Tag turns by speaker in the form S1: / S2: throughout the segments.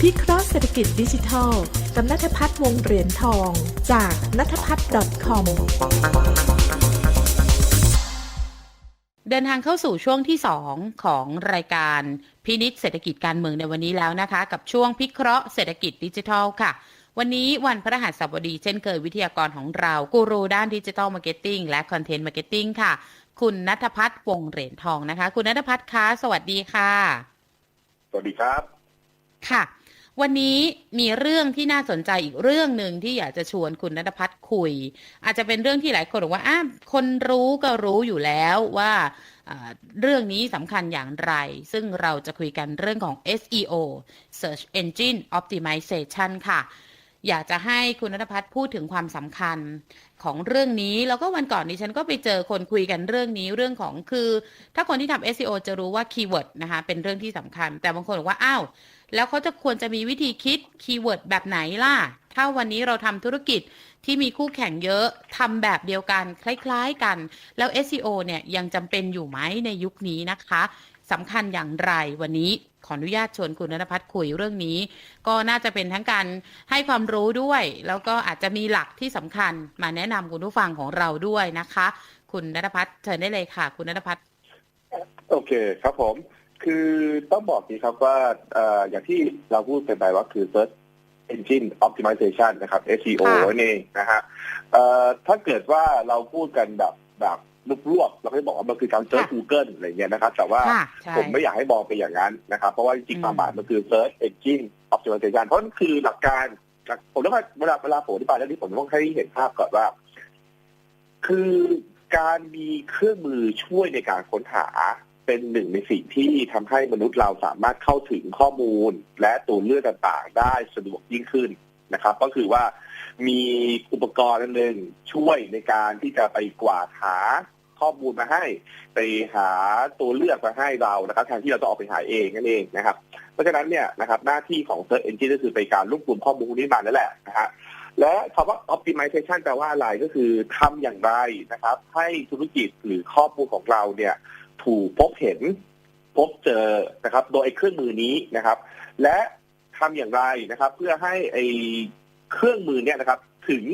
S1: พิเคราะห์เศรษฐกิจดิจิทัลกับนัทพัฒน์วงเหรียญทองจากนัทพัฒน์ .com
S2: เดินทางเข้าสู่ช่วงที่ 2 ของรายการพินิษเศรษฐกิจการเมืองในวันนี้แล้วนะคะ กับช่วงพิเคราะห์เศรษฐกิจดิจิทัลค่ะ วันนี้วันพฤหัสบดีเช่นเคยวิทยากรของเรากูรูด้านดิจิทัลมาร์เก็ตติ้งและคอนเทนต์มาร์เก็ตติ้งค่ะ คุณนัทพัฒน์วงศ์เหรียญทองนะคะ คุณนัทพัฒน์คะสวัสดีค่ะ
S3: สวัสดีครับ
S2: ค่ะ วันนี้มีเรื่องที่น่าสนใจอีกเรื่องหนึ่งที่อยากจะชวนคุณนัทพัฒน์คุย อาจจะเป็นเรื่องที่หลายคนบอกว่าอ้าวคนรู้ก็รู้อยู่แล้วว่าอ่าเรื่องนี้สำคัญอย่างไร ซึ่งเราจะคุยกันเรื่องของ SEO Search Engine Optimization ค่ะ อยากจะให้คุณนัทพัฒน์พูดถึงความสำคัญของเรื่องนี้ แล้วก็วันก่อนนี้ฉันก็ไปเจอคนคุยกันเรื่องนี้เรื่องของคือ ถ้าคนที่ทำ SEO จะรู้ว่าคีย์เวิร์ดนะคะเป็นเรื่องที่สำคัญ แต่บางคนบอกว่าอ้าวแล้วเขาจะควรจะมีวิธีคิดคีย์เวิร์ดแบบไหนล่ะ ถ้าวันนี้เราทำธุรกิจที่มีคู่แข่งเยอะทำแบบเดียวกันคล้าย ๆกัน แล้ว SEO เนี่ยยังจำเป็นอยู่ไหมในยุคนี้นะคะสำคัญอย่างไรวันนี้ ขออนุญาตชวนคุณนพัฒน์คุยเรื่องนี้ ก็น่าจะเป็นทั้งการให้ความรู้ด้วย แล้วก็อาจจะมีหลักที่สำคัญมาแนะนำคุณผู้ฟังของเราด้วยนะคะ คุณนพัฒน์เชิญได้เลยค่ะ คุณนพัฒน์
S3: โอเคครับผม คือต้องบอกนี้ครับว่าเอ่ออย่างที่เราพูดกันไปว่าคือ Search Engine Optimization นะครับ SEO
S2: ค่ะ
S3: นั่นเองนะฮะเอ่อถ้าเกิดว่าเราพูดกันแบบแบบ รวบๆเราก็จะบอกว่ามันคือการเซิร์ช Google อะไรเงี้ยนะครับ แต่ว่า
S2: ค่ะใช่
S3: ผมไม่อยากให้มองไปอย่างนั้นนะครับ เพราะว่าจริง
S2: อืม
S3: ๆความหมายมันคือ Search Engine Optimization เพราะนั่นคือหลักการหลักผมต้องเวลาเวลาผมอธิบายเรื่องนี้ผมต้องให้เห็นภาพก่อนว่า คือการมีเครื่องมือช่วยในการค้นหาเป็นหนึ่งในสิ่งที่ทำให้มนุษย์เราสามารถเข้าถึงข้อมูล และตัวเลือกต่างๆ ได้สะดวกยิ่งขึ้นนะครับ ก็คือว่า มีอุปกรณ์อันหนึ่งช่วยในการที่จะไปกวาดหาข้อมูลมาให้ ไปหาตัวเลือกมาให้เรานะครับแทนที่เราจะออกไปหาเองนั่นเองนะครับ เพราะฉะนั้นเนี่ยนะครับหน้าที่ของ Search Engine ก็คือไปการรวบรวมข้อมูลนี้มานั่นแหละนะฮะและคำว่า optimization แปลว่าอะไรก็คือทำอย่างไรนะครับ ให้ธุรกิจหรือข้อมูลของเราเนี่ย ถูกพบเห็นพบเจอนะครับ โดยไอ้เครื่องมือนี้นะครับ และทำอย่างไรนะครับ เพื่อให้ไอ เครื่องมือเนี่ยนะครับ ถึง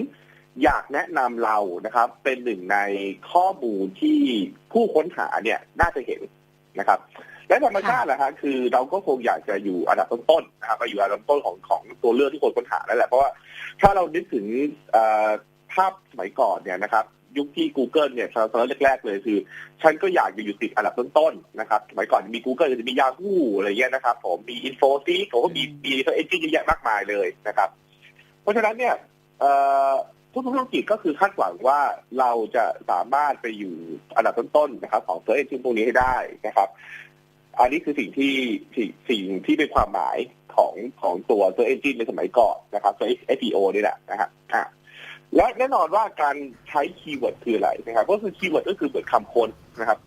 S3: อยากแนะนำเรานะครับ เป็นหนึ่งในข้อมูลที่ผู้ค้นหาเนี่ยน่าจะเห็นนะครับ และธรรมชาตินะฮะคือเราก็คงอยากจะอยู่อันดับต้นๆนะครับอยู่อันดับต้นของของตัวเลือกที่คนค้นหานั่นแหละเพราะว่าถ้าเรานึกถึงภาพสมัยก่อนเนี่ยนะครับยุคที่ Google เนี่ยเซิร์ชแรกๆเลยคือ ฉันก็อยากจะอยู่ติดอันดับต้นๆนะครับสมัยก่อนมี Google จะมี Yahoo อะไรเงี้ยนะครับ ผมมี Infosys ผมก็มีมีเอ็นจินเยอะแยะมากมายเลยนะครับ เพราะฉะนั้นเนี่ยทุกธุรกิจก็คือคาดหวังว่าเราจะสามารถไปอยู่อันดับต้นๆนะครับ ของเซิร์เอนจินพวกนี้ให้ได้นะครับ อันนี้คือสิ่งที่สิ่งสิ่งที่เป็นความหมายของของตัวเซิร์เอนจินในสมัยก่อนนะครับตัว SEO นี่แหละนะครับอะและแน่นอนว่าการใช้คีย์เวิร์ดคืออะไรนะครับ ก็คือคีย์เวิร์ดก็คือเหมือนคำค้นนะครับ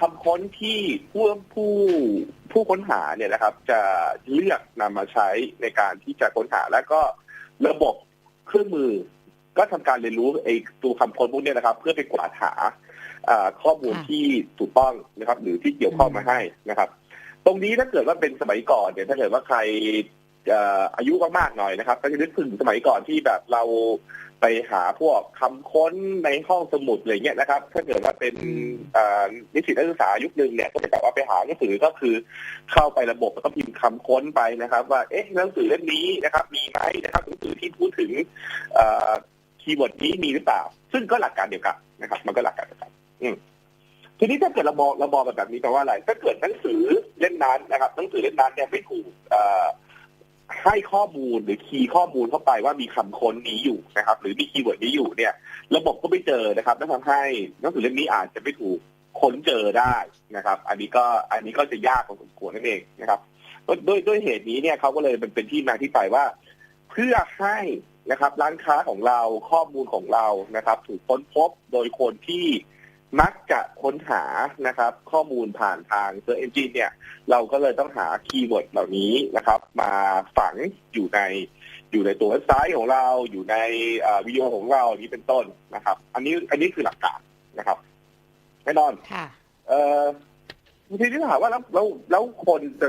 S3: คำค้นที่ผู้ผู้ผู้ค้นหาเนี่ยนะครับ จะเลือกนำมาใช้ในการที่จะค้นหา แล้วก็ระบบเครื่องมือ ก็ทำการเรียนรู้ไอ้ตัวคำค้นพวกเนี้นะครับ เพื่อไปกวาดหาอ่าข้อมูล
S2: ค่ะ
S3: ที่ถูกต้องนะครับ หรือที่เกี่ยวข้องมาให้นะครับ ตรงนี้ถ้าเกิดว่าเป็นสมัยก่อนเนี่ยถ้าเกิดว่าใครเอ่ออายุมากๆหน่อยนะครับก็จะนึกถึงสมัยก่อนที่แบบเรา ไปหาพวกคำค้นในห้องสมุดอะไรเงี้ยนะครับ ถ้าเกิดว่าเป็น
S2: อืม
S3: เอ่อนิสิตนักศึกษายุคหนึ่งเนี่ยก็จะแบบว่าไปหาหนังสือก็คือเข้าไประบบแล้วก็พิมพ์คำค้นไปนะครับ ว่าเอ๊ะหนังสือเล่มนี้นะครับ มีไหมนะครับหนังสือที่พูดถึงเอ่อคีย์เวิร์ดนี้มีหรือเปล่า ซึ่งก็หลักการเดียวกันนะครับ มันก็หลักการเดียวกันอืมทีนี้ถ้าเกิดเรามองเรามองแบบนี้แปลว่าอะไรถ้าเกิดหนังสือเล่มนั้นนะครับหนังสือเล่มนั้นเนี่ยไม่ถูกเอ่อ ให้ข้อมูลหรือคีย์ข้อมูลเข้าไปว่ามีคำค้นนี้อยู่นะครับ หรือมีคีย์เวิร์ดนี้อยู่เนี่ย ระบบก็ไม่เจอนะครับนั่นทำให้หนังสือเล่มนี้อาจจะไม่ถูกค้นเจอได้นะครับ อันนี้ก็อันนี้ก็จะยากพอสมควรนั่นเองนะครับด้วยด้วยด้วยเหตุนี้เนี่ยเขาก็เลยเป็นเป็นที่มาที่ไปว่า เพื่อให้นะครับ ร้านค้าของเราข้อมูลของเรานะครับ ถูกค้นพบโดยคนที่ มักจะค้นหานะครับ ข้อมูลผ่านทาง Search Engine เนี่ย เราก็เลยต้องหาคีย์เวิร์ดเหล่านี้นะครับ มาฝังอยู่ในอยู่ในตัวเว็บไซต์ของเราอยู่ในเอ่อวิดีโอของเราอย่างนี้เป็นต้นนะครับ อันนี้อันนี้คือหลักการนะครับแน่นอน
S2: ค่ะ
S3: เอ่อบางทีที่ถามว่าแล้วแล้วแล้วคนจะ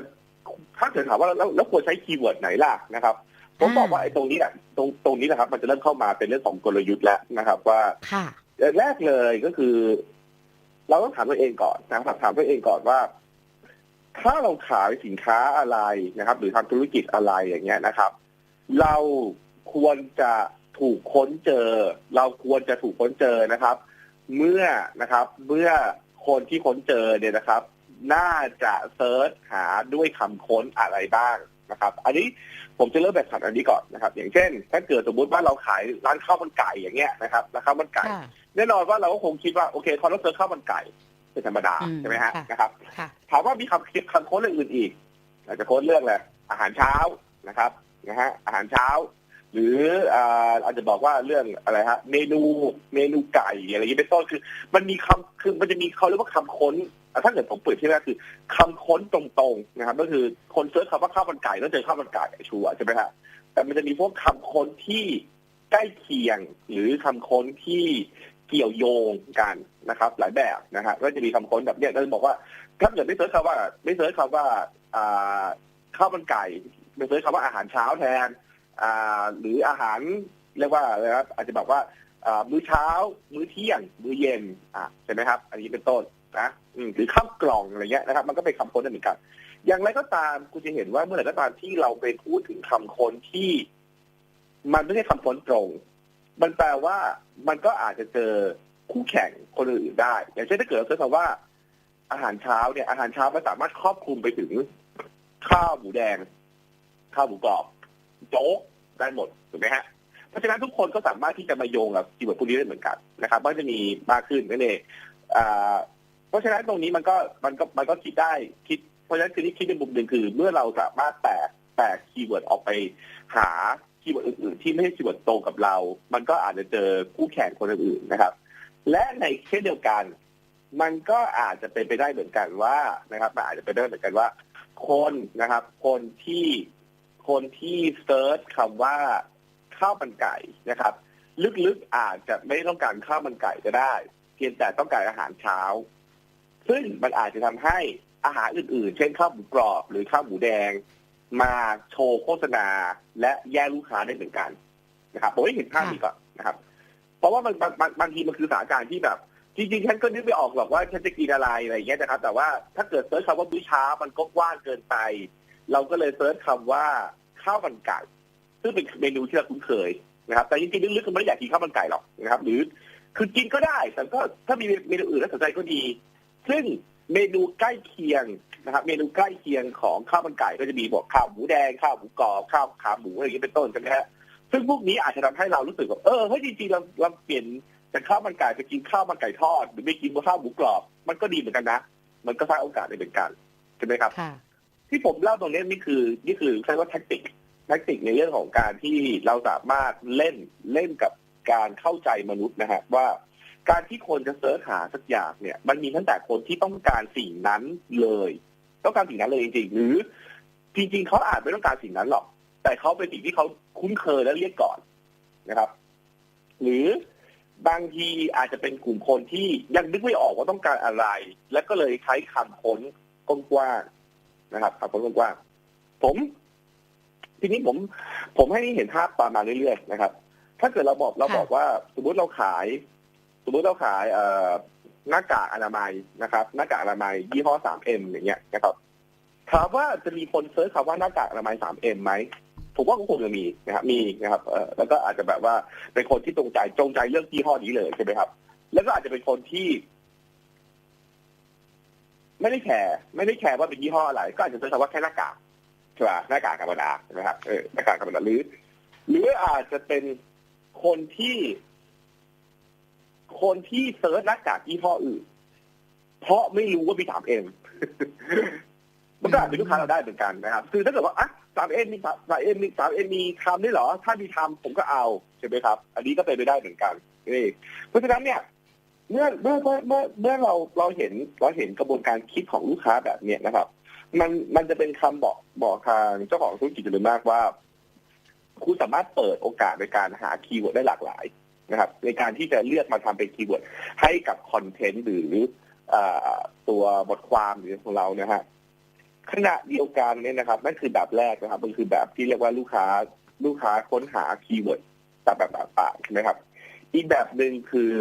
S3: ถ้าเกิดถามว่าแล้วแล้วควรใช้คีย์เวิร์ดไหนล่ะนะครับผมบอกว่าไอ้ตรงนี้แหละตรงตรงนี้แหละครับ มันจะเริ่มเข้ามาเป็นเรื่องของกลยุทธ์แล้วนะครับ ว่า
S2: ค่ะ
S3: แรกเลยก็คือ เราต้องถามตัวเองก่อนนะครับถามตัวเองก่อนว่า ถ้าเราขายสินค้าอะไรนะครับ หรือทำธุรกิจอะไรอย่างเงี้ยนะครับ เราควรจะถูกค้นเจอ เราควรจะถูกค้นเจอนะครับ เมื่อนะครับ เมื่อคนที่ค้นเจอเนี่ยนะครับ น่าจะเซิร์ชหาด้วยคำค้นอะไรบ้างนะครับ อันนี้ผมจะเริ่มแบบขัดอันนี้ก่อนนะครับ อย่างเช่น ถ้าเกิดสมมติว่าเราขายร้านข้าวมันไก่อย่างเงี้ยนะครับร้านข้าวมันไก่ แน่นอนว่าเราก็คงคิดว่าโอเคเขาต้องเซิร์ชข้าวมันไก่เป็นธรรมดา
S2: อืม
S3: ใช่ไหมฮะ
S2: ค่ะ
S3: นะครับ
S2: ค่ะ
S3: ถามว่ามีคำคิดคำค้นเรื่องอื่นอีกอาจจะค้นเรื่องอะไรอาหารเช้านะครับนะฮะอาหารเช้า หรืออ่าอาจจะบอกว่าเรื่องอะไรฮะเมนูเมนูไก่อะไรอย่างนี้เป็นต้นคือ มันมีคำคือมันจะมีเขาเรียกว่าคำค้นอะถ้าเกิดผมเปิดที่แรกคือคำค้นตรงๆนะครับ ก็คือคนเซิร์ชคำว่าข้าวมันไก่ก็เจอข้าวมันไก่ชัวร์ใช่ไหมฮะแต่มันจะมีพวกคำค้นที่ใกล้เคียงหรือคำค้นที่ เกี่ยวโยงกันนะครับ หลายแบบนะฮะก็จะมีคำค้นแบบเนี้ยเราจะบอกว่าถ้าเกิดไม่เซิร์ชคำว่าไม่เซิร์ชคำว่าข้าวมันไก่ไม่เซิร์ชคำว่าอาหารเช้าแทนอ่าหรืออาหารเรียกว่าอะไรครับอาจจะบอกว่ามื้อเช้า มื้อเที่ยง มื้อเย็นอ่าใช่ไหมครับ อันนี้เป็นต้นนะหรือข้าวกล่องอะไรเงี้ยนะครับ มันก็เป็นคำค้นได้เหมือนกัน อย่างไรก็ตามคุณจะเห็นว่าเมื่อไหร่ก็ตามที่เราไปพูดถึงคำค้นที่ มันไม่ใช่คำค้นตรง มันแปลว่ามันก็อาจจะเจอคู่แข่งคนอื่นได้ อย่างเช่นถ้าเกิดเราเซิร์ชคำว่า อาหารเช้าเนี่ยอาหารเช้ามันสามารถครอบคลุมไปถึง ข้าวหมูแดง ข้าวหมูกรอบ โจ๊กได้หมดถูกไหมฮะเพราะฉะนั้นทุกคนก็สามารถที่จะมาโยงกับคีย์เวิร์ดพวกนี้ได้เหมือนกันนะครับมันจะมีมากขึ้นนั่นเองเพราะฉะนั้นตรงนี้มันก็มันก็มันก็คิดได้คิดเพราะฉะนั้นคือที่คิดในมุมหนึ่งคือ เมื่อเราสามารถแตกแตกคีย์เวิร์ดออกไปหา คีย์เวิร์ดอื่นๆ ที่ไม่ใช่คีย์เวิร์ดตรงกับเรา มันก็อาจจะเจอคู่แข่งคนอื่นๆนะครับ และในเช่นเดียวกัน มันก็อาจจะเป็นไปได้เหมือนกันว่านะครับอาจจะเป็นได้เหมือนกันว่า คนนะครับ คนที่คนที่เซิร์ชคำว่าข้าวมันไก่นะครับ ลึกๆอาจจะไม่ต้องการข้าวมันไก่ก็ได้ เพียงแต่ต้องการอาหารเช้า ซึ่งมันอาจจะทำให้อาหารอื่นๆ เช่นข้าวหมูกรอบหรือข้าวหมูแดง มาโชว์โฆษณาและแย่งลูกค้าได้เหมือนกันนะครับผมให้เห็นภาพนี้ก่อนนะครับ เพราะว่ามันบางบางบางทีมันคือสถานการณ์ที่แบบ จริงๆฉันก็นึกไม่ออกหรอกว่าฉันจะกินอะไรอะไรอย่างเงี้ยนะครับ แต่ว่าถ้าเกิดเซิร์ชคำว่ามื้อเช้ามันก็กว้างเกินไป เราก็เลยเซิร์ชคำว่าข้าวมันไก่ซึ่งเป็นเมนูที่เราคุ้นเคยนะครับแต่จริงๆลึกๆก็ไม่ได้อยากกินข้าวมันไก่หรอกนะครับ หรือคือกินก็ได้แต่ก็ถ้ามีเมนูอื่นน่าสนใจก็ดี ซึ่งเมนูใกล้เคียง นะครับเมนูใกล้เคียงของข้าวมันไก่ก็จะมีบอกข้าวหมูแดงข้าวหมูกรอบข้าวขาหมูอะไรอย่างเงี้ยเป็นต้นใช่ไหมฮะซึ่งพวกนี้อาจจะทำให้เรารู้สึกว่าเออเฮ้ยจริงๆเราเราเปลี่ยนจากข้าวมันไก่ไปกินข้าวมันไก่ทอด หรือไปกินข้าวหมูกรอบ มันก็ดีเหมือนกันนะ มันก็สร้างโอกาสได้เหมือนกันใช่ไหมครับ
S2: ค่ะ
S3: ที่ผมเล่าตรงนี้นี่คือนี่คือใช้ว่าแท็กติกแท็กติกในเรื่องของการที่เราสามารถเล่นเล่นกับการเข้าใจมนุษย์นะฮะว่าการที่คนจะเสิร์ชหาสักอย่างเนี่ย มันมีตั้งแต่คนที่ต้องการสิ่งนั้นเลย ต้องการสิ่งนั้นเลยจริงๆ หรือ จริง ๆเขาอาจไม่ต้องการสิ่งนั้นหรอก แต่เขาเป็นสิ่งที่เขาคุ้นเคยและเรียกก่อนนะครับ หรือบางทีอาจจะเป็นกลุ่มคนที่ยังนึกไม่ออกว่าต้องการอะไร และก็เลยใช้คำค้นกว้างๆนะครับคำค้นกว้างๆผม ทีนี้ผมผมให้เห็นภาพตามมาเรื่อยๆนะครับ ถ้าเกิดเราบอกเราบอกว่า สมมติเราขาย สมมติเราขายเอ่อ หน้ากากอนามัยนะครับหน้ากากอนามัยยี่ห้อ 3M อย่างเงี้ยนะครับถามว่าจะมีคนเซิร์ชคำว่าหน้ากากอนามัย 3M ไหมผมว่าก็คงจะมีนะครับมีนะครับเออแล้วก็อาจจะแบบว่าเป็นคนที่ตรงใจจงใจเรื่องยี่ห้อนี้เลยใช่ไหมครับ แล้วก็อาจจะเป็นคนที่ ไม่ได้แคร์ไม่ได้แคร์ว่าเป็นยี่ห้ออะไร ก็อาจจะเซิร์ชคำว่าแค่หน้ากากใช่ป่ะหน้ากากธรรมดาใช่ไหมครับเออหน้ากากธรรมดาหรือ หรืออาจจะเป็นคนที่ คนที่เซิร์ชหน้ากากยี่ห้ออื่น เพราะไม่รู้ว่ามี 3M มันก็อาจเป็นลูกค้าเราได้เหมือนกันนะครับ คือถ้าเกิดว่าอะ 3M มี 3M มี 3M มีทำได้เหรอ ถ้ามีทำผมก็เอาใช่ไหมครับ อันนี้ก็เป็นไปได้เหมือนกันนี่เพราะฉะนั้นเนี่ยเมื่อเมื่อเมื่อเมื่อเมื่อเราเราเห็นเราเห็นกระบวนการคิดของลูกค้าแบบเนี้ยนะครับ มันมันจะเป็นคำบอกบอกทางเจ้าของธุรกิจจำนวนมากว่า คุณสามารถเปิดโอกาสในการหาคีย์เวิร์ดได้หลากหลาย นะครับในการที่จะเลือกมาทำเป็นคีย์เวิร์ดให้กับคอนเทนต์หรืออตัวบทความหรือของเรานะฮะขณะเดียวกันเนี่ยนะครับนั่นคือแบบแรกนะครับ มันคือแบบที่เรียกว่าลูกค้าลูกค้าค้นหาคีย์เวิร์ดตามแบบต่างๆใช่ไหมครับ อีกแบบหนึ่งคือ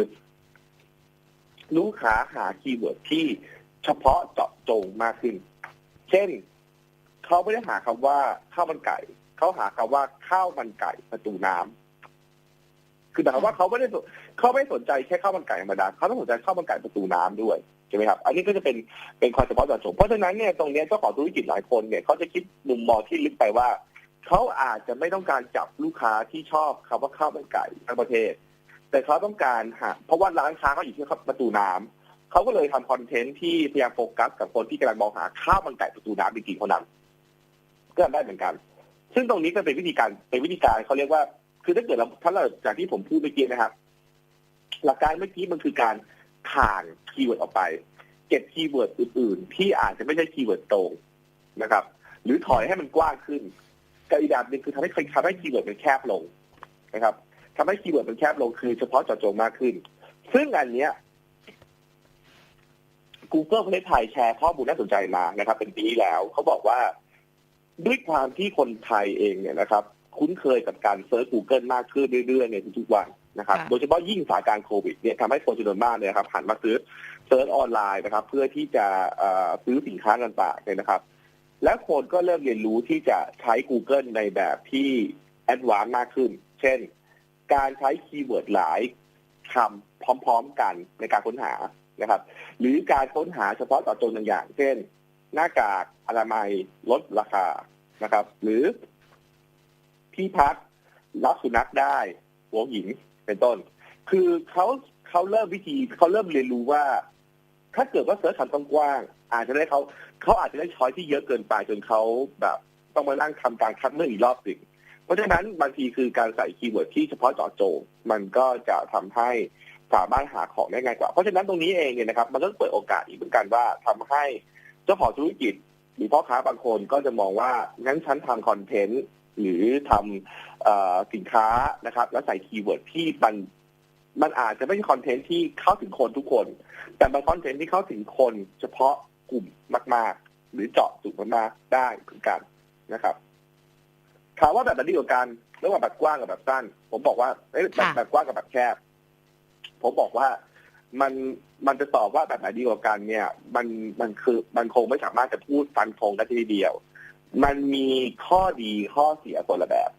S3: ลูกค้าหาคีย์เวิร์ดที่เฉพาะเจาะจงมากขึ้น เช่นเขาไม่ได้หาคำว่าข้าวมันไก่เขาหาคำว่าข้าวมันไก่ประตูน้ำ คือหมายความว่าเขาไม่ได้เขาไม่สนใจแค่ข้าวมันไก่ธรรมดาเขาต้องสนใจข้าวมันไก่ประตูน้ำด้วยใช่ไหมครับ อันนี้ก็จะเป็นเป็นความเฉพาะเจาะจงเพราะฉะนั้นเนี่ยตรงนี้เจ้าของธุรกิจหลายคนเนี่ยเขาจะคิดมุมมองที่ลึกไปว่าเขาอาจจะไม่ต้องการจับลูกค้าที่ชอบคำว่าข้าวมันไก่ทั้งประเทศ แต่เขาต้องการหาเพราะว่าร้านค้าเขาอยู่ที่ประตูน้ำเขาก็เลยทำคอนเทนต์ที่พยายามโฟกัสกับคนที่กำลังมองหาข้าวมันไก่ประตูน้ำจริงๆเท่านั้นก็ได้เหมือนกัน ซึ่งตรงนี้ก็เป็นวิธีการเป็นวิธีการเขาเรียกว่า คือถ้าเกิดเราถ้าเราจากที่ผมพูดเมื่อกี้นะครับ หลักการเมื่อกี้มันคือการข่างคีย์เวิร์ดออกไป เก็บคีย์เวิร์ดอื่น ๆ ที่อาจจะไม่ใช่คีย์เวิร์ดตรงนะครับ หรือถอยให้มันกว้างขึ้นกับอีกแบบหนึ่งคือทำให้ทำให้คีย์เวิร์ดมันแคบลงนะครับทำให้คีย์เวิร์ดมันแคบลงคือเฉพาะเจาะจงมากขึ้น ซึ่งอันเนี้ย Google ประเทศไทยแชร์ข้อมูลน่าสนใจมานะครับ เป็นปีแล้วเขาบอกว่าด้วยความที่คนไทยเองเนี่ยนะครับ คุ้นเคยกับการเซิร์ช Google มากขึ้นเรื่อยๆในทุกๆวันนะครับ
S2: ค่ะ
S3: โดยเฉพาะยิ่งสถานการณ์โควิดเนี่ยทำให้คนจำนวนมากเนี่ยนะครับหันมาซื้อเซิร์ชออนไลน์นะครับ เพื่อที่จะเอ่อซื้อสินค้าต่างๆเนี่ยนะครับ และคนก็เริ่มเรียนรู้ที่จะใช้ Google ในแบบที่แอดวานซ์มากขึ้น เช่น การใช้คีย์เวิร์ดหลายคำพร้อมๆกันในการค้นหานะครับ หรือการค้นหาเฉพาะต่อจงบางอย่าง เช่น หน้ากากอนามัยลดราคานะครับ หรือ ที่พักรับสุนัขได้ หัวหินเป็นต้น คือเขาเขาเริ่มวิธีเขาเริ่มเรียนรู้ว่า ถ้าเกิดว่าเสิร์ชคำกว้างๆอาจจะได้เขาเขาอาจจะได้ช้อยที่เยอะเกินไปจนเขาแบบต้องมานั่งทำการคัดเลือกอีกรอบหนึ่งเพราะฉะนั้นบางทีคือการใส่คีย์เวิร์ดที่เฉพาะเจาะจงมันก็จะทำให้สามารถหาของได้ง่ายกว่า เพราะฉะนั้นตรงนี้เองเนี่ยนะครับ มันก็เปิดโอกาสอีกเหมือนกันว่าทำให้เจ้าของธุรกิจหรือพ่อค้าบางคนก็จะมองว่างั้นฉันทำคอนเทนต์ หรือทำเอ่อสินค้านะครับ แล้วใส่คีย์เวิร์ดที่มันมันอาจจะไม่ใช่คอนเทนต์ที่เข้าถึงคนทุกคน แต่มันคอนเทนต์ที่เข้าถึงคน เฉพาะกลุ่มมาก ๆ หรือเจาะจุดมากๆได้เหมือนกันนะครับถามว่าแบบไหนดีกว่ากันระหว่างแบบกว้างกับแบบสั้น ผมบอกว่าเอ้ยแบบ
S2: ค่ะ
S3: แบบกว้างกับแบบแคบ ผมบอกว่ามันมันจะตอบว่าแบบไหนดีกว่ากันเนี่ย มันมันคือมันคงไม่สามารถจะพูดฟันธงได้ทีเดียว มันมีข้อดีข้อเสียคนละแบบ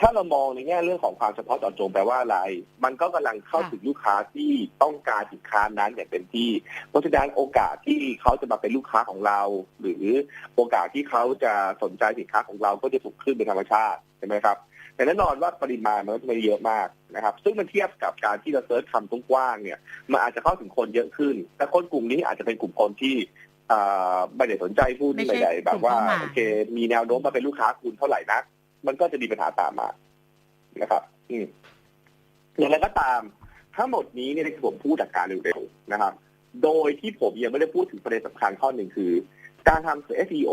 S3: ถ้าเรามองในแง่เรื่องของความเฉพาะเจาะจงแปลว่าอะไร มันก็กำลังเข้าถึงลูกค้าที่ต้องการสินค้านั้นอย่างเต็มที่ เพราะฉะนั้นโอกาสที่เขาจะมาเป็นลูกค้าของเรา หรือโอกาสที่เขาจะสนใจสินค้าของเราก็จะสูงขึ้นเป็นธรรมชาติใช่ไหมครับแต่แน่นอนว่าปริมาณมันก็จะไม่ได้เยอะมากนะครับ ซึ่งมันเทียบกับการที่เราเซิร์ชคำกว้างๆเนี่ย มันอาจจะเข้าถึงคนเยอะขึ้น แต่คนกลุ่มนี้อาจจะเป็นกลุ่มคนที่ ไม่ได้สนใจหุ้น
S2: ไม่ใช่
S3: ไม่ได้แบบว่าก
S2: ลุ่มเป้าหมาย
S3: โอเค มีแนวโน้มมาเป็นลูกค้าคุณเท่าไหร่นะมันก็จะมีปัญหาตามมานะครับ อืมอย่างไรก็ตาม ทั้งหมดนี้เนี่ยที่ผมพูดจากการเร็วๆนะครับ โดยที่ผมยังไม่ได้พูดถึงประเด็นสำคัญข้อหนึ่งคือ การทำ SEO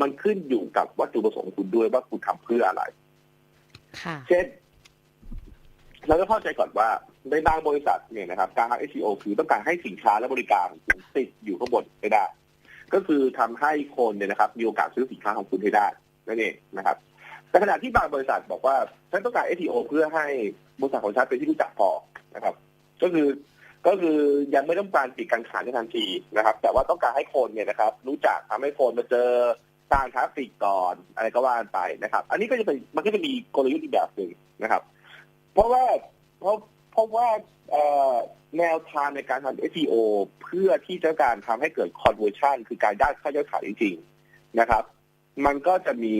S3: มันขึ้นอยู่กับวัตถุประสงค์ของคุณด้วยว่าคุณทำเพื่ออะไร
S2: ค่ะ
S3: เช่นเราต้องเข้าใจก่อนว่าในบางบริษัทเนี่ยนะครับ การทำ SEO คือต้องการให้สินค้าและบริการของคุณติดอยู่ข้างบนให้ได้ ก็คือทำให้คนเนี่ยนะครับมีโอกาสซื้อสินค้าของคุณให้ได้นั่นเองนะครับ แต่ขณะที่บางบริษัทบอกว่าฉันต้องการ SEO เพื่อให้บริษัทของฉันเป็นที่รู้จักพอนะครับ ก็คือก็คือยังไม่ต้องการปิดการขายในทันทีนะครับ แต่ว่าต้องการให้คนเนี่ยนะครับ รู้จักทำให้คนมาเจอสร้างทราฟิกก่อนอะไรก็ว่าไปนะครับ อันนี้ก็จะเป็นมันก็จะมีกลยุทธ์อีกแบบหนึ่งนะครับ เพราะว่าเพราะเพราะว่าเอ่อ แนวทางในการทำ SEO เพื่อที่จะการทำให้เกิด conversion คือการได้ค่ายอดขายจริงๆนะครับ มันก็จะมี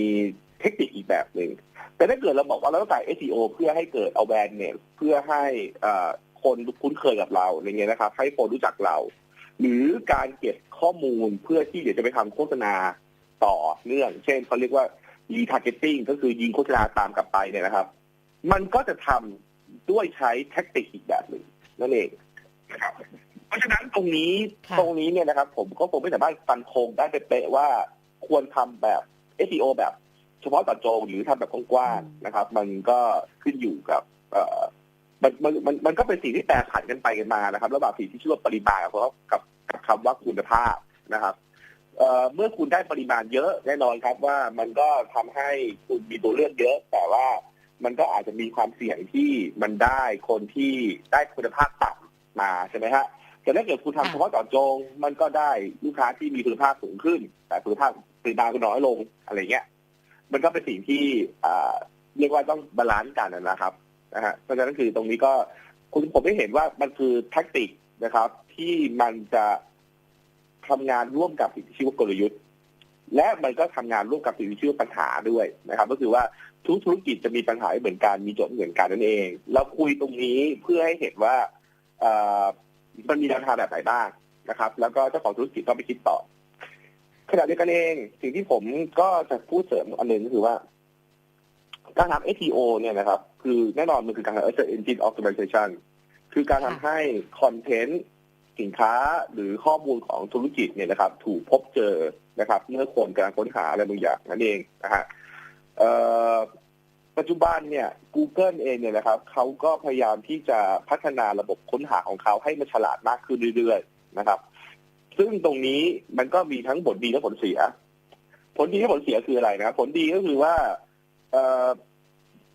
S3: เทคนิคอีกแบบหนึ่งแต่ถ้าเกิดเราบอกว่าเราต้องการ SEO เพื่อให้เกิด awareness เพื่อให้คนคุ้นเคยกับเราอะไรเงี้ยนะครับ ให้คนรู้จักเรา หรือการเก็บข้อมูลเพื่อที่เดี๋ยวจะไปทำโฆษณาต่อเนื่อง เช่นเขาเรียกว่า retargeting ก็คือยิงโฆษณาตามกลับไปเนี่ยนะครับ มันก็จะทำด้วยใช้แท็กติกอีกแบบหนึ่งนั่นเอง นะครับ เพราะฉะนั้นตรงนี้
S2: ค่ะ
S3: ตรงนี้เนี่ยนะครับ ผมก็คงไม่สามารถฟันธงได้เป๊ะๆว่าควรทำแบบ SEO แบบเฉพาะเจาะจงหรือทำแบบกว้างๆนะครับ มันก็ขึ้นอยู่กับเอ่อมันมันมันมันก็เป็นสิ่งที่แปรผันกันไปกันมานะครับ ระหว่างสิ่งที่ชื่อว่าปริมาณกับกับคำว่าคุณภาพนะครับเอ่อเมื่อคุณได้ปริมาณเยอะแน่นอนครับว่ามันก็ทำให้คุณมีตัวเลือกเยอะ แต่ว่ามันก็อาจจะมีความเสี่ยงที่มันได้คนที่ได้คุณภาพต่ำ มาใช่ไหมฮะแต่ถ้าเกิดคุณทำ
S2: ค่ะ
S3: เฉพาะเจาะจง มันก็ได้ลูกค้าที่มีคุณภาพสูงขึ้น แต่คุณภาพปริมาณก็น้อยลงอะไรเงี้ย มันก็เป็นสิ่งที่อ่าเรียกว่าต้องบาลานซ์กันนะครับนะฮะเพราะฉะนั้นคือตรงนี้ก็คุณผมได้เห็นว่ามันคือแท็กติกนะครับ ที่มันจะทำงานร่วมกับสิ่งที่ชื่อว่ากลยุทธ์ และมันก็ทำงานร่วมกับสิ่งที่ชื่อว่าปัญหาด้วยนะครับ ก็คือว่าทุกธุรกิจจะมีปัญหาไม่เหมือนกันมีโจทย์ไม่เหมือนกันนั่นเองเราคุยตรงนี้เพื่อให้เห็นว่าเอ่อ มันมีแนวทางแบบไหนบ้างนะครับ แล้วก็เจ้าของธุรกิจก็ไปคิดต่อขณะเดียวกันเองสิ่งที่ผมก็จะพูดเสริมอันหนึ่งก็คือว่า การทำ SEO เนี่ยนะครับ คือแน่นอนมันคือการทำ Search Engine Optimization คือการทำให้คอนเทนต์สินค้าหรือข้อมูลของธุรกิจเนี่ยนะครับ ถูกพบเจอนะครับ เมื่อคนกำลังค้นหาอะไรบางอย่างนั่นเองนะฮะเอ่อ ปัจจุบันเนี่ย Google เองเนี่ยนะครับเขาก็พยายามที่จะพัฒนาระบบค้นหาของเขาให้มันฉลาดมากขึ้นเรื่อยๆนะครับ ซึ่งตรงนี้มันก็มีทั้งผลดีและผลเสีย ผลดีและผลเสียคืออะไรนะครับผลดีก็คือว่า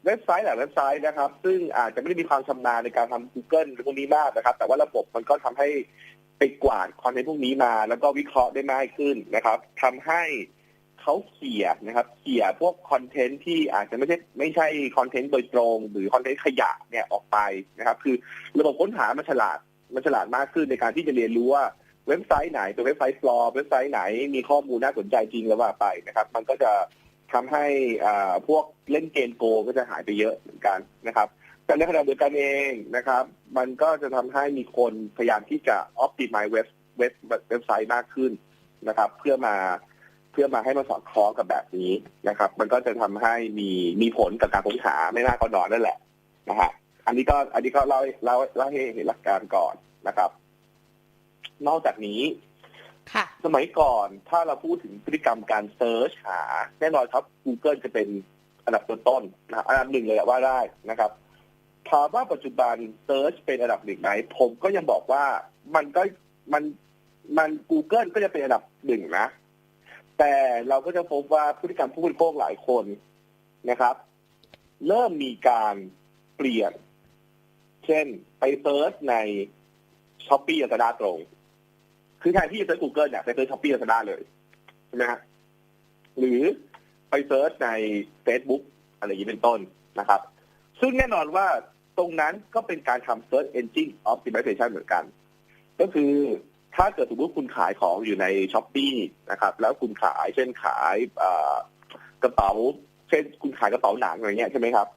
S3: เว็บไซต์หลายเว็บไซต์นะครับ ซึ่งอาจจะไม่ได้มีความชำนาญในการทำ Google หรือพวกนี้มากนะครับ แต่ว่าระบบมันก็ทำให้ไปกวาดคอนเทนต์พวกนี้มา แล้วก็วิเคราะห์ได้มากขึ้นนะครับทำให้ เขาเขี่ยนะครับเขี่ยพวกคอนเทนต์ที่อาจจะไม่ใช่ไม่ใช่คอนเทนต์โดยตรง หรือคอนเทนต์ขยะเนี่ยออกไปนะครับ คือระบบค้นหามันฉลาดมันฉลาดมากขึ้นในการที่จะเรียนรู้ว่าเว็บไซต์ไหนเป็นเว็บไซต์ปลอมเว็บไซต์ไหนมีข้อมูลน่าสนใจจริงแล้วว่าไปนะครับ มันก็จะทำให้อ่าพวกเล่นเกมโกก็จะหายไปเยอะเหมือนกันนะครับแต่ในขณะเดียวกันเองนะครับ มันก็จะทำให้มีคนพยายามที่จะ optimize เว็บเว็บเว็บไซต์มากขึ้นนะครับ เพื่อมา เพื่อมาให้มันสอดคล้องกับแบบนี้นะครับ มันก็จะทำให้มีมีผลกับการค้นหาไม่น่าก็นอนนั่นแหละนะฮะอันนี้ก็อันนี้ก็เล่าเล่าเล่าให้เห็นหลักการก่อนนะครับ นอกจากนี้
S2: ค่ะ
S3: สมัยก่อนถ้าเราพูดถึงพฤติกรรมการเซิร์ชหา แน่นอนครับ Google จะเป็นอันดับต้นๆนะครับอันดับหนึ่งเลยอะว่าได้นะครับถามว่าปัจจุบันเซิร์ชเป็นอันดับหนึ่งไหมผมก็ยังบอกว่ามันก็มันมัน Google ก็จะเป็นอันดับหนึ่งนะ แต่เราก็จะพบว่าพฤติกรรมผู้บริโภคหลายคนนะครับ เริ่มมีการเปลี่ยน เช่นไปเซิร์ชในช้อปปี้อัตราตรง คือแทนที่จะเซิร์ช Google เนี่ยไปเซิร์ชช้อปปี้ลาซาด้าเลยใช่ไหมฮะหรือไปเซิร์ชใน Facebook อะไรอย่างนี้เป็นต้นนะครับ ซึ่งแน่นอนว่าตรงนั้นก็เป็นการทำ Search Engine Optimization เหมือนกัน ก็คือ ถ้าเกิดสมมติคุณขายของอยู่ในช้อปปี้นะครับ แล้วคุณขายเช่นขายกระเป๋า เช่นคุณขายกระเป๋าหนังอะไรเงี้ยใช่ไหมครับ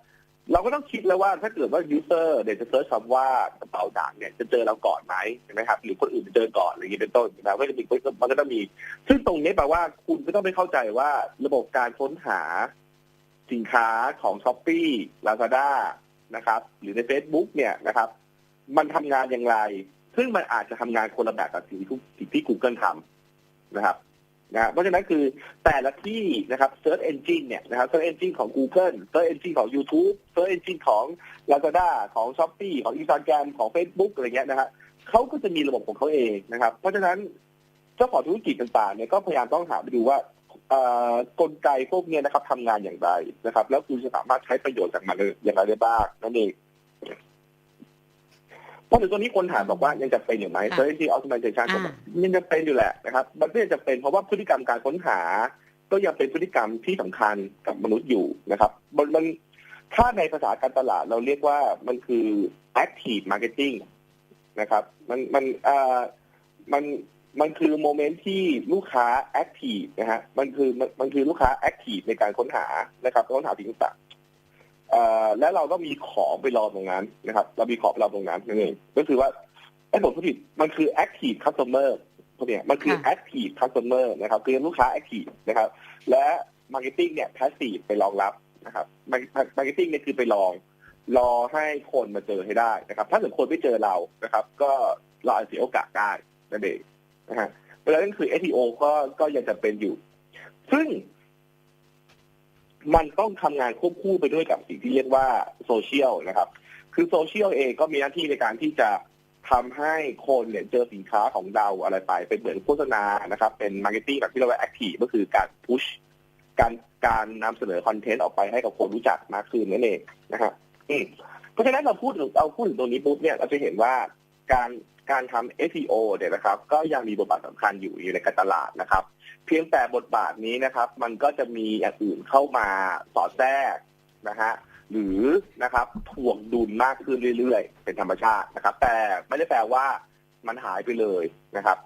S3: เราก็ต้องคิดแล้วว่าถ้าเกิดว่า user เดี๋ยวจะเซิร์ชคำว่ากระเป๋าหนังเนี่ยจะเจอเราก่อนไหมใช่ไหมครับหรือคนอื่นจะเจอก่อนอะไรอย่างนี้เป็นต้นนะก็จะมีมันก็ต้องมี ซึ่งตรงนี้แปลว่าคุณก็ต้องไปเข้าใจว่าระบบการค้นหาสินค้าของ s h อ p e e Lazada นะครับ หรือใน Facebook เนี่ยนะครับ มันทำงานอย่างไร ซึ่งมันอาจจะทำงานคนละแบบกับสิ่งที่ที่ Google ทำนะครับนะเพราะฉะนั้นคือแต่ละที่นะครับ Search Engine เนี่ยนะครับ Search Engine ของ Google Search Engine ของ YouTube Search Engine ของ Lazada ของ Shopee ของ Instagram ของ Facebook อะไรเงี้ยนะฮะเขาก็จะมีระบบของเขาเองนะครับ เพราะฉะนั้นเจ้าของธุรกิจต่างๆเนี่ยก็พยายามต้องหาไปดูว่ากลไกพวกเนี้ยนะครับทำงานอย่างไรนะครับ แล้วคุณจะสามารถใช้ประโยชน์จากมันอย่างไรได้บ้างนั่นเอง พราะถึงตอนนี้คนถามบอกว่ายังจะเป็นอยู่ไหม
S2: ค่ะ
S3: Search Engine Optimization
S2: อ่า
S3: ยังจะเป็นอยู่แหละนะครับ มันก็ยังจะเป็นเพราะว่าพฤติกรรมการค้นหา ก็ยังเป็นพฤติกรรมที่สำคัญกับมนุษย์อยู่นะครับมันมันถ้าในภาษาการตลาดเราเรียกว่ามันคือ active marketing นะครับ มันมันเอ่อมันมันคือโมเมนต์ที่ลูกค้า active นะฮะ มันคือมันมันคือลูกค้า active ในการค้นหานะครับค้นหาสิ่งต่างๆเอ่อ และเราก็มีของไปรอตรงนั้นนะครับ เรามีของไปรอตรงนั้นนั่นเองก็คือว่าไอ้ผลผลิตมันคือ active customer พวกเนี้ยมันคือ
S2: ค่ะ
S3: active customer นะครับ คือลูกค้า active นะครับ และ marketing เนี่ย passive ไปรองรับนะครับ marketing เนี่ยคือไปลองรอให้คนมาเจอให้ได้นะครับ ถ้าเกิดคนไม่เจอเรานะครับ ก็เราอาจจะเสียโอกาสได้นั่นเองนะฮะเพราะฉะนั้นคือ SEO ก็ก็ยังจะเป็นอยู่ ซึ่ง มันต้องทำงานควบคู่ไปด้วยกับสิ่งที่เรียกว่าโซเชียลนะครับ คือโซเชียลเองก็มีหน้าที่ในการที่จะททำให้คนเนี่ยเจอสินค้าของเราอะไรไป เป็นเหมือนโฆษณานะครับ เป็นมาร์เก็ตติ้งแบบที่เราเรียกว่าแอคทีฟก็คือการพุชการการนำเสนอคอนเทนต์ออกไปให้กับคนรู้จักมากขึ้นนั่นเองนะครับอืมเพราะฉะนั้นเราพูดถึงเราพูดถึงตรงนี้ปุ๊บเนี่ยเราจะเห็นว่าการ การทำ SEO เนี่ยนะครับ ก็ยังมีบทบาทสำคัญอยู่อยู่ในการตลาดนะครับ เพียงแต่บทบาทนี้นะครับ มันก็จะมีอย่างอื่นเข้ามาสอดแทรกนะฮะหรือนะครับถ่วงดุลมากขึ้นเรื่อยๆ เป็นธรรมชาตินะครับ แต่ไม่ได้แปลว่ามันหายไปเลยนะครับ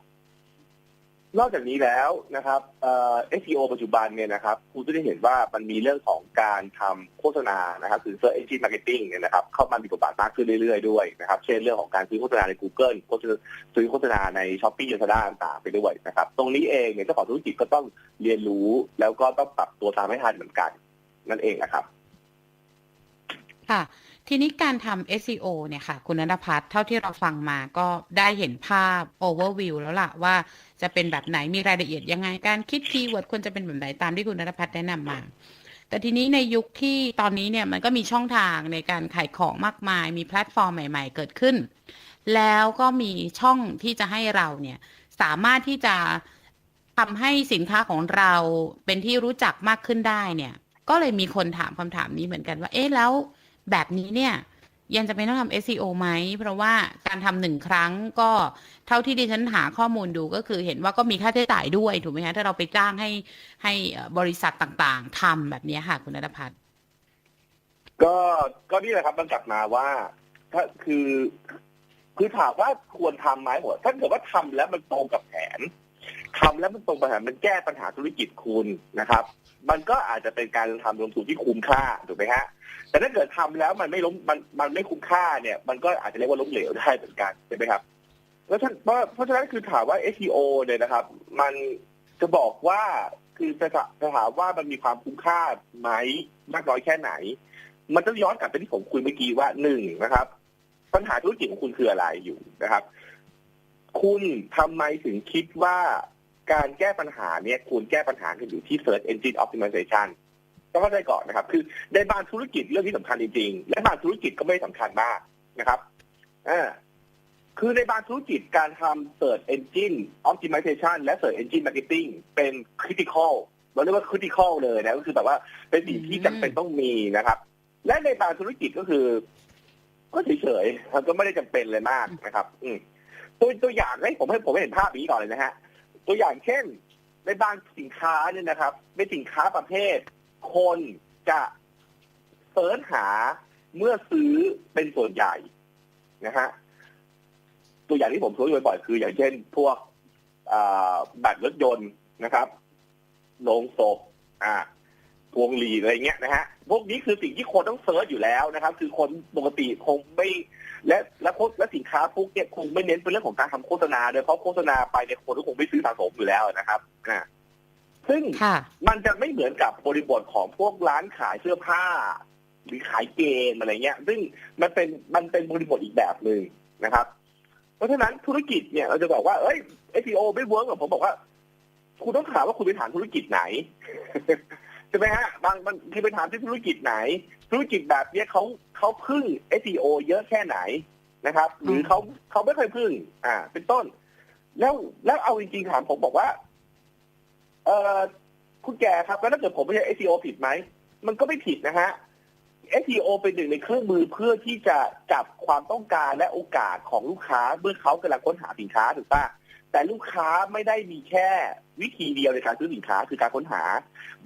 S3: นอกจากนี้แล้วนะครับเอ่อ SEO ปัจจุบันเนี่ยนะครับคุณจะได้เห็นว่ามันมีเรื่องของการทำโฆษณานะครับหรือ Search Engine Marketing เนี่ยนะครับเข้ามามีบทบาทมากขึ้นเรื่อยๆด้วยนะครับ เช่นเรื่องของการซื้อโฆษณาใน Google โฆษณาซื้อโฆษณาใน s h o p e e Lazada ต่างๆไปด้วยนะครับ ตรงนี้เองเนี่ยเจ้าของธุรกิจก็ต้องเรียนรู้แล้วก็ต้องปรับตัวตามให้ทันเหมือนกัน นั่นเองนะครับ
S2: ค่ะ ทีนี้การทำ SEO เนี่ยค่ะ คุณนพัฒน์เท่าที่เราฟังมาก็ได้เห็นภาพ overview แล้วล่ะว่าจะเป็นแบบไหนมีรายละเอียดยังไง การคิดคีย์เวิร์ดควรจะเป็นแบบไหนตามที่คุณนพัฒน์แนะนำมา แต่ทีนี้ในยุคที่ตอนนี้เนี่ยมันก็มีช่องทางในการขายของมากมาย มีแพลตฟอร์มใหม่ ๆ เกิดขึ้น แล้วก็มีช่องที่จะให้เราเนี่ยสามารถที่จะทำให้สินค้าของเราเป็นที่รู้จักมากขึ้นได้เนี่ย ก็เลยมีคนถามคำถามนี้เหมือนกันว่า เอ๊ะแล้ว แบบนี้เนี่ยยังจะเป็นต้องทำ SEO ไหม เพราะว่าการทำหนึ่งครั้งก็เท่าที่ดิฉันหาข้อมูลดูก็คือเห็นว่าก็มีค่าใช้จ่ายด้วยถูกไหมคะถ้าเราไปจ้างให้ให้บริษัทต่างๆทำแบบนี้ค่ะคุณนพัฒน์
S3: ก็ก็นี่แหละครับมันกลับมาว่า ถ้าคือคือถามว่าควรทำไหมหัวถ้าเกิดว่าทำแล้วมันตรงกับแผนทำแล้วมันตรงกับแผนมันแก้ปัญหาธุรกิจคุณนะครับ มันก็อาจจะเป็นการทำลงทุนที่คุ้มค่าถูกไหมฮะ แต่ถ้าเกิดทำแล้วมันไม่ล้มมันมันไม่คุ้มค่าเนี่ย มันก็อาจจะเรียกว่าล้มเหลวได้เหมือนกันใช่ไหมครับแล้วท่านเพราะเพราะฉะนั้นคือถามว่า SEO เนี่ยนะครับ มันจะบอกว่าคือจะจะถามว่ามันมีความคุ้มค่าไหมมากน้อยแค่ไหน มันต้องย้อนกลับไปที่ผมคุยเมื่อกี้ว่าหนึ่งนะครับ ปัญหาธุรกิจของคุณคืออะไรอยู่นะครับ คุณทำไมถึงคิดว่า การแก้ปัญหาเนี่ยคุณแก้ปัญหากันอยู่ที่ Search Engine Optimization ต้องเข้าใจก่อนนะครับ คือในบางธุรกิจเรื่องที่สำคัญจริงๆ และบางธุรกิจก็ไม่สำคัญมากนะครับอ่าคือในบางธุรกิจการทำ Search Engine Optimization และ Search Engine Marketing เป็น critical เราเรียกว่า critical เลยนะก็คือแบบว่าเป็นสิ่งที่จำเป็นต้องมีนะครับ และในบางธุรกิจก็คือ ก็เฉยๆมันก็ไม่ได้จำเป็นเลยมากนะครับ อืมตัวตัวอย่างให้ผมให้ผมเห็นภาพนี้ก่อนเลยนะฮะ ตัวอย่างเช่น ในบางสินค้าเนี่ยนะครับในสินค้าประเภท คนจะเสิร์ชหาเมื่อซื้อเป็นส่วนใหญ่นะฮะตัวอย่างที่ผมพูดบ่อยๆคือ อย่างเช่น พวกแบตรถยนต์นะครับโรงศพอ่าพวงหลีอะไรเงี้ยนะฮะพวกนี้คือสิ่งที่คนต้องเซิร์ชอยู่แล้วนะครับ คือคนปกติคงไม่ และและโฆษและสินค้าพวกเนี้ยคงไม่เน้นเป็นเรื่องของการทำโฆษณาโดยเพราะโฆษณาไปเนี่ยคนก็คงไม่ซื้อสะสมอยู่แล้วนะครับอ่าซึ่ง
S2: ค่ะ
S3: มันจะไม่เหมือนกับบริบทของพวกร้านขายเสื้อผ้า หรือขายเกมอะไรเงี้ย ซึ่งมันเป็นมันเป็นบริบทอีกแบบหนึ่งนะครับ เพราะฉะนั้นธุรกิจเนี่ยเราจะบอกว่าเอ้ย SEO ไม่เวิร์กหรอกผมบอกว่า คุณต้องถามว่าคุณไปถามธุรกิจไหน ใช่ไหมฮะบางบางคือไปถามที่ธุรกิจไหน ธุรกิจแบบเนี้ยเขาเขาพึ่ง SEO เยอะแค่ไหนนะครับ หรือเขาเขาไม่เคยพึ่ง อ่า เป็นต้น แล้วแล้วเอาจริงๆถามผมบอกว่า เออคุณแก่ครับแล้วถ้าเกิดผมไม่ใช่ SEO ผิดไหมมันก็ไม่ผิดนะฮะ SEO เป็นหนึ่งในเครื่องมือเพื่อที่จะจับความต้องการและโอกาสของลูกค้า เมื่อเขากำลังค้นหาสินค้าถูกปะ แต่ลูกค้าไม่ได้มีแค่วิธีเดียวในการซื้อสินค้าคือการค้นหา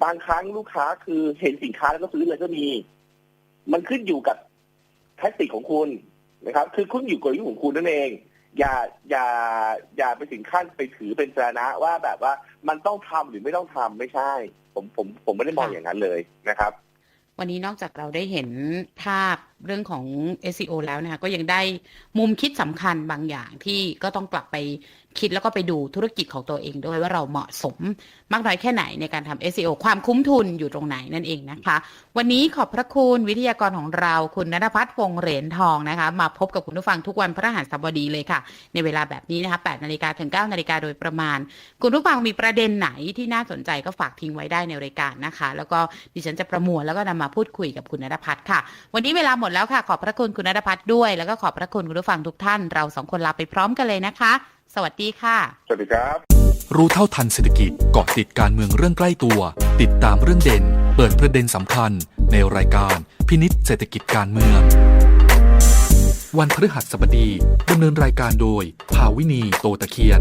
S3: บางครั้งลูกค้าคือเห็นสินค้าแล้วก็ซื้อเลยก็มี มันขึ้นอยู่กับแท็กติกของคุณนะครับ คือขึ้นอยู่กับยุของคุณนั่นเอง อย่าอย่าอย่าไปถึงขั้นไปถือเป็นสาระว่าแบบว่ามันต้องทำหรือไม่ต้องทำไม่ใช่ ผมผมผมไม่ได้มองอย่างนั้นเลยนะครับ
S2: วันนี้นอกจากเราได้เห็นภาพเรื่องของ SEO แล้วนะคะก็ยังได้มุมคิดสำคัญบางอย่างที่ก็ต้องกลับไป คิดแล้วก็ไปดูธุรกิจของตัวเองด้วยว่าเราเหมาะสมมากน้อยแค่ไหนในการทำ SEO ความคุ้มทุนอยู่ตรงไหนนั่นเองนะคะ วันนี้ขอบพระคุณวิทยากรของเราคุณนพัฒน์วงเหรียญทองนะคะ มาพบกับคุณผู้ฟังทุกวันพระหัสบดีเลยค่ะ ในเวลาแบบนี้นะคะ8นาฬิกาถึง9นาฬิกาโดยประมาณ คุณผู้ฟังมีประเด็นไหนที่น่าสนใจก็ฝากทิ้งไว้ได้ในรายการนะคะ แล้วก็ดิฉันจะประมวลแล้วก็นำมาพูดคุยกับคุณนพัฒน์ค่ะ วันนี้เวลาหมดแล้วค่ะ ขอบพระคุณคุณนรพัฒน์ด้วย แล้วก็ขอบพระคุณคุณผู้ฟังทุกท่าน เราสองคนลาไปพร้อมกันเลยนะคะ สวัสดีค่ะ
S3: สวัสดีครับ
S4: รู้เท่าทันเศรษฐกิจเกาะติดการเมืองเรื่องใกล้ตัว ติดตามเรื่องเด่น เปิดประเด็นสำคัญ ในรายการพินิษเศรษฐกิจการเมือง วันพฤหัสบดีดำเนินรายการโดย ภาวินีโตตะเคียน